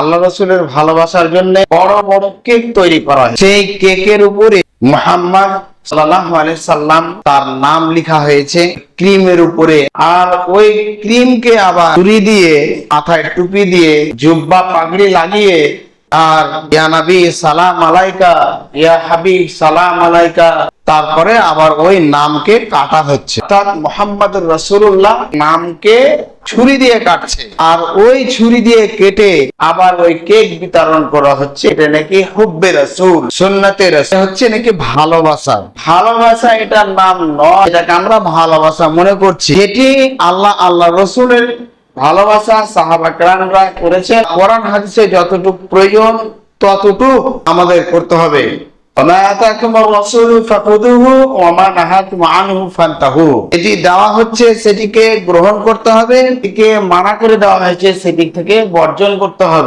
আল্লাহ রসুলের ভালোবাসার জন্য বড় বড় কেক তৈরি করা হয়। সেই কেকের উপরে মোহাম্মদ তার নাম লেখা হয়েছে। ক্রিমের উপরে। আর ওই ক্রিমকে আবার ছুরি দিয়ে, মাথায় টুপি দিয়ে, জুব্বা পাগড়ি লাগিয়ে আর ইয়া নবী সালাম আলাইকা, ইয়া হাবিব সালাম আলাইকা। তারপরে আবার ওই নামকে কাটা হচ্ছে। অর্থাৎ মোহাম্মদ রসুল্লাহ নামকে ছুরি দিয়ে কাটছে। আর ওই ছুরি দিয়ে কেটে আবার ওই কেক বিতরণ করা হচ্ছে। এটা নাকি হুব্বে রসুল, সুন্নতে রসুল। হচ্ছে নাকি ভালোবাসা। ভালোবাসা এটার নাম নয়। এটাকে আমরা ভালোবাসা মনে করছি। যেটি আল্লাহ আল্লাহ রসুলের ভালোবাসা সাহাবা কেরামরা করেছে কোরআন হাদিসে যতটুকু প্রয়োজন, ততটুকু আমাদের করতে হবে। এটি দেওয়া হচ্ছে সেটিকে গ্রহণ করতে হবে এটিকে মানা করে দেওয়া হয়েছে, সেদিক থেকে বর্জন করতে হবে।